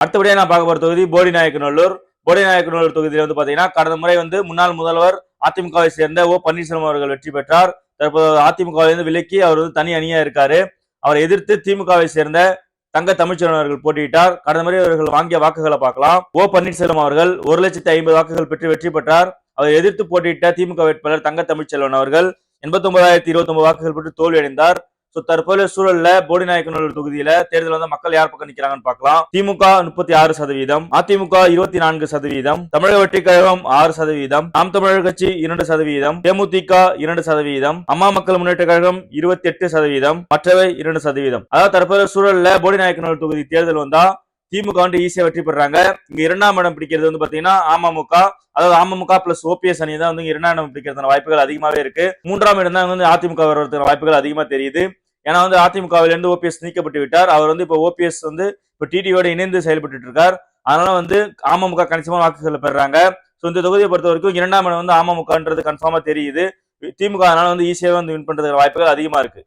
அடுத்தபடியாக நான் பார்க்க போகிற தொகுதி போடிநாயக்கநல்லூர் போடிநாயக்கநல்லூர் தொகுதியில் வந்து பார்த்தீங்கன்னா கடந்த முறை வந்து முன்னாள் முதல்வர் அதிமுகவை சேர்ந்த ஓ. பன்னீர்செல்வம் அவர்கள் வெற்றி பெற்றார். தற்போது அதிமுகவிலிருந்து விலக்கி அவர் வந்து தனி அணியாக இருக்காரு. அவரை எதிர்த்து திமுகவை சேர்ந்த தங்க தமிழ்ச்செல்வன் அவர்கள் போட்டியிட்டார். கடந்த முறை அவர்கள் வாங்கிய வாக்குகளை பார்க்கலாம். ஓ. பன்னீர்செல்வம் அவர்கள் ஒரு லட்சத்தி ஐம்பது வாக்குகள் பெற்று வெற்றி பெற்றார். அவரை எதிர்த்து போட்டியிட்ட திமுக வேட்பாளர் தங்க தமிழ்ச்செல்வன் அவர்கள் எண்பத்தி ஒன்பதாயிரத்தி இருபத்தி ஒன்பது வாக்குகள் பெற்று தோல்வியடைந்தார். ஸோ சோ தற்போதைய சூழல்ல போடிநாயக்கனூர் தொகுதியில தேர்தல் வந்து மக்கள் யார் பக்கம் நிக்கிறாங்கன்னு பார்க்கலாம். திமுக முப்பத்தி ஆறு சதவீதம் அதிமுக இருபத்தி நான்கு சதவீதம் தமிழக வெற்றி கழகம் ஆறு சதவீதம் நாம் தமிழர் கட்சி இரண்டு சதவீதம் தேமுதிக இரண்டு சதவீதம் அம்மா மக்கள் முன்னேற்ற கழகம் இருபத்தி எட்டு சதவீதம் மற்றவை இரண்டு சதவீதம். அதாவது தற்போதைய சூழல்ல போடிநாயக்கனூர் தொகுதி தேர்தல் வந்தா திமுக வந்து ஈஸியா வெற்றி பெறாங்க. இங்க இரண்டாம் இடம் பிடிக்கிறது வந்து பாத்தீங்கன்னா அமமுக. அதாவது அமமுக பிளஸ் ஓபிஎஸ் அணி தான் வந்து இரண்டாம் இடம் பிடிக்கிறதுக்கான வாய்ப்புகள் அதிகமாவே இருக்கு. மூன்றாம் இடம் தான் வந்து அதிமுக வருவதற்கான வாய்ப்புகள் அதிகமா தெரியுது. ஏன்னா வந்து அதிமுகவிலிருந்து ஓபிஎஸ் நீக்கப்பட்டு விட்டார். அவர் வந்து இப்போ ஓபிஎஸ் வந்து இப்போ டிடியோட இணைந்து செயல்பட்டு இருக்கார். அதனால வந்து அமமுக கணிசமான வாக்குகளை பெறாங்க. ஸோ இந்த தொகுதியை பொறுத்த வரைக்கும் இரண்டாம் இடம் வந்து அமமுகன்றது கன்ஃபார்மா தெரியுது. திமுக அதனால வந்து ஈஸியாக வந்து வின் பண்றதுக்கு வாய்ப்புகள் அதிகமா இருக்கு.